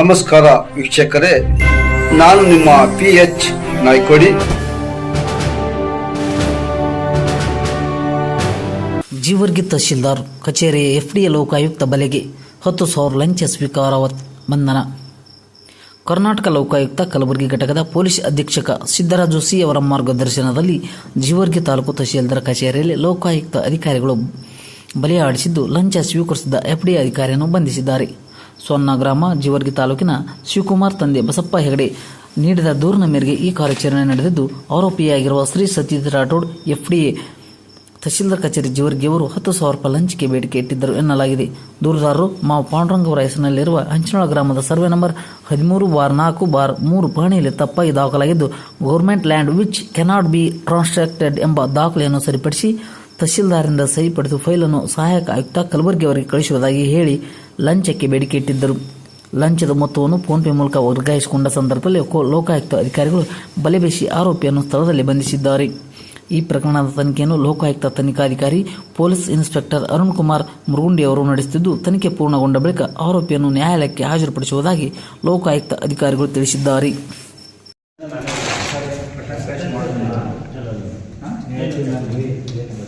ನಮಸ್ಕಾರ ವೀಕ್ಷಕರೇ, ನಾನು ನಿಮ್ಮ ಪಿ ಎಚ್ ನಾಯ್ಕೋಡಿ. ಜೀವರ್ಗಿ ತಹಶೀಲ್ದಾರ್ ಕಚೇರಿಯ ಎಫ್ಡಿಎ ಲೋಕಾಯುಕ್ತ ಬಲೆಗೆ ಹತ್ತು ಸಾವಿರ ಲಂಚ ಸ್ವೀಕಾರ ಬಂಧನ. ಕರ್ನಾಟಕ ಲೋಕಾಯುಕ್ತ ಕಲಬುರಗಿ ಘಟಕದ ಪೊಲೀಸ್ ಅಧೀಕ್ಷಕ ಸಿದ್ದರಾಜು ಜೋಶಿ ಅವರ ಮಾರ್ಗದರ್ಶನದಲ್ಲಿ ಜೀವರ್ಗಿ ತಾಲೂಕು ತಹಶೀಲ್ದಾರ್ ಕಚೇರಿಯಲ್ಲಿ ಲೋಕಾಯುಕ್ತ ಅಧಿಕಾರಿಗಳು ಬಲೆ ಆಡಿಸಿದ್ದು ಲಂಚ ಸ್ವೀಕರಿಸಿದ ಎಫ್ಡಿಎ ಅಧಿಕಾರಿಯನ್ನು ಬಂಧಿಸಿದ್ದಾರೆ. ಸೊನ್ನ ಗ್ರಾಮ ಜೀವರ್ಗಿ ತಾಲೂಕಿನ ಶಿವಕುಮಾರ್ ತಂದೆ ಬಸಪ್ಪ ಹೆಗಡೆ ನೀಡಿದ ದೂರಿನ ಮೇರೆಗೆ ಈ ಕಾರ್ಯಾಚರಣೆ ನಡೆದಿದ್ದು, ಆರೋಪಿಯಾಗಿರುವ ಶ್ರೀ ಸತೀಶ್ ರಾಠೋಡ್, ಎಫ್ಡಿಎ ತಹಶೀಲ್ದಾರ್ ಕಚೇರಿ ಜೀವರ್ಗಿ ಅವರು ಹತ್ತು ಸಾವಿರ ರೂಪಾಯಿ ಲಂಚಿಗೆ ಬೇಡಿಕೆ ಇಟ್ಟಿದ್ದರು ಎನ್ನಲಾಗಿದೆ. ದೂರುದಾರರು ಮಾವು ಪಾಂಡುರಂಗ ಅವರ ಹೆಸರಿನಲ್ಲಿರುವ ಹಂಚನಾಳ ಗ್ರಾಮದ ಸರ್ವೆ ನಂಬರ್ ಹದಿಮೂರು ಬಾರ್ ನಾಲ್ಕು ಬಾರ್ ಮೂರು ಪಹಣಿಯಲ್ಲಿ ತಪ್ಪಾಗಿ ದಾಖಲಾಗಿದ್ದು, government land which cannot be transacted ಎಂಬ ದಾಖಲೆಯನ್ನು ಸರಿಪಡಿಸಿ ತಹಶೀಲ್ದಾರಿಂದ ಪಡೆದು ಫೈಲನ್ನು ಸಹಾಯಕ ಆಯುಕ್ತ ಕಲಬುರಗಿ ಅವರಿಗೆ ಕಳಿಸುವುದಾಗಿ ಹೇಳಿ ಲಂಚಕ್ಕೆ ಬೇಡಿಕೆ ಇಟ್ಟಿದ್ದರು. ಲಂಚದ ಮೊತ್ತವನ್ನು ಫೋನ್ಪೇ ಮೂಲಕ ವರ್ಗಾಯಿಸಿಕೊಂಡ ಸಂದರ್ಭದಲ್ಲಿ ಲೋಕಾಯುಕ್ತ ಅಧಿಕಾರಿಗಳು ಬಲೆ ಬೀಸಿ ಆರೋಪಿಯನ್ನು ಸ್ಥಳದಲ್ಲಿ ಬಂಧಿಸಿದ್ದಾರೆ. ಈ ಪ್ರಕರಣದ ತನಿಖೆಯನ್ನು ಲೋಕಾಯುಕ್ತ ತನಿಖಾಧಿಕಾರಿ, ಪೊಲೀಸ್ ಇನ್ಸ್ಪೆಕ್ಟರ್ ಅರುಣ್ ಕುಮಾರ್ ಮುರುಗುಂಡಿ ಅವರು ನಡೆಸುತ್ತಿದ್ದು, ತನಿಖೆ ಪೂರ್ಣಗೊಂಡ ಬಳಿಕ ಆರೋಪಿಯನ್ನು ನ್ಯಾಯಾಲಯಕ್ಕೆ ಹಾಜರುಪಡಿಸುವುದಾಗಿ ಲೋಕಾಯುಕ್ತ ಅಧಿಕಾರಿಗಳು ತಿಳಿಸಿದ್ದಾರೆ.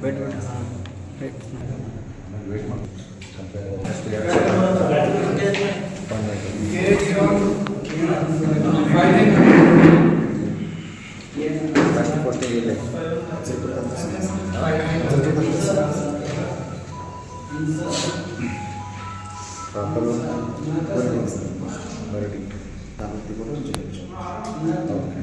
बैठ बैठ हाँ ఫస్ట్ కొట్టే ప్రాపర్ మరటి కాబట్టి కూడా చేయొచ్చు ఓకే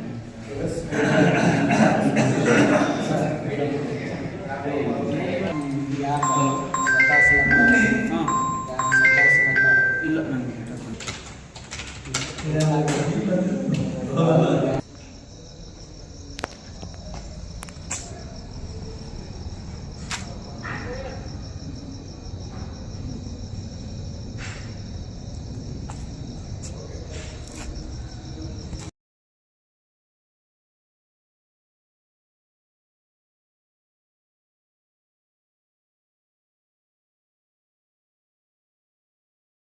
ಇಲ್ಲ ನನಗೆ